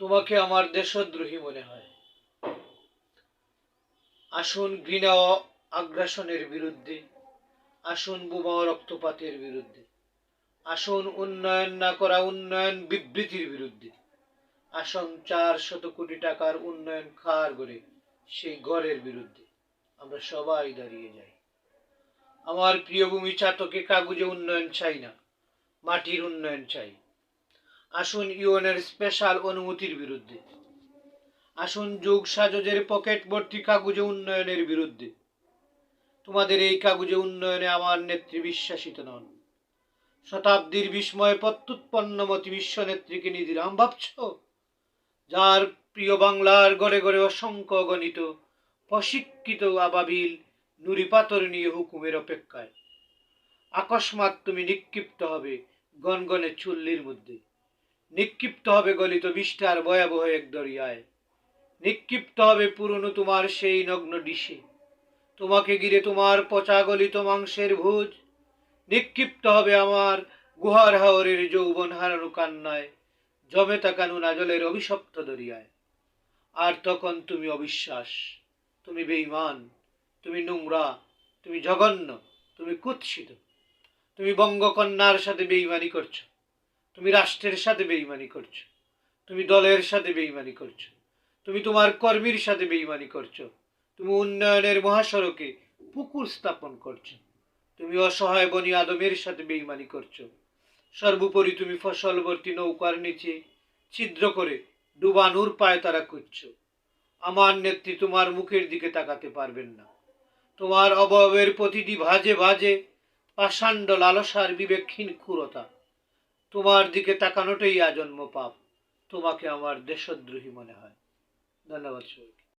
তোমাকে আমার দেশদ্রোহী মনে হয়। আসুন ঘৃণা ও আগ্রাসনের বিরুদ্ধে, আসুন বোমা রক্তপাতের বিরুদ্ধে, আসুন উন্নয়ন না করা উন্নয়ন বিবৃতির বিরুদ্ধে, আসুন চার শত কোটি টাকার উন্নয়ন খার করে সেই গড়ের বিরুদ্ধে। আমরা সবাই দাঁড়িয়ে যাই। আমার প্রিয় ভূমি চাতকে কাগজে উন্নয়ন চাই না, মাটির উন্নয়ন চাই। আসুন ইউএনের স্পেশাল অনুমতির বিরুদ্ধে। আসুন যুগ সাজজের পকেট ভর্তি কাগজে উন্নয়নের বিরুদ্ধে। তোমাদের এই কাগজে উন্নয়নে আমার নেত্রী বিশ্বাসিত নন। শতাব্দীর বিস্ময়ে প্রত্যুৎপন্নমতি বিশ্ব নেত্রীকে নিদিরাম ভাবছ? যার প্রিয় বাংলার গড়ে গড়ে অসংখ্য গণিত, প্রশিক্ষিত আবাবিল নুরি পাথর নিয়ে হুকুমের অপেক্ষায়। আকস্মাৎ তুমি নিক্ষিপ্ত হবে গনগনে চুল্লির মধ্যে। নিক্ষিপ্ত হবে গলিত বিষ্ঠার ভয়াবহ এক দরিয়ায়। নিক্ষিপ্ত হবে পুরনো তোমার সেই নগ্ন ডিশে। তোমাকে ঘিরে তোমার পচা গলিত মাংসের ভোজ। নিক্ষিপ্ত হবে আমার গুহার হাওরের যৌবন হারানো কান্নায়, জমে থাকা নুনা জলের অভিশপ্ত দরিয়ায়। আর তখন তুমি অবিশ্বাস, তুমি বেঈমান। তুমি নোংরা, তুমি জঘন্য, তুমি কুৎসিত। তুমি বঙ্গকন্যার সাথে বেঈমানি করছ, তুমি রাষ্ট্রের সাথে বেইমানি করছ, তুমি দলের সাথে বেইমানি করছ, তুমি তোমার কর্মীর সাথে বেইমানি করছ, তুমি উন্নয়নের মহাসড়কে পুকুর স্থাপন করছ, তুমি অসহায় বনি আদমের সাথে বেইমানি করছ। সর্বোপরি তুমি ফসলবর্তী নৌকার নিচে ছিদ্র করে ডুবানুর পায়ে তারা খুঁজছো। আমার নেত্রী তোমার মুখের দিকে তাকাতে পারবেন না। তোমার অবয়বের প্রতিটি ভাজে ভাজে পাষাণ্ড লালসার বিবেকহীন ক্ষুরতা। তোমার দিকে তাকানোটাই আজন্ম পাপ। তোমাকে আমার দেশদ্রোহী মনে হয়। ধন্যবাদ সবাইকে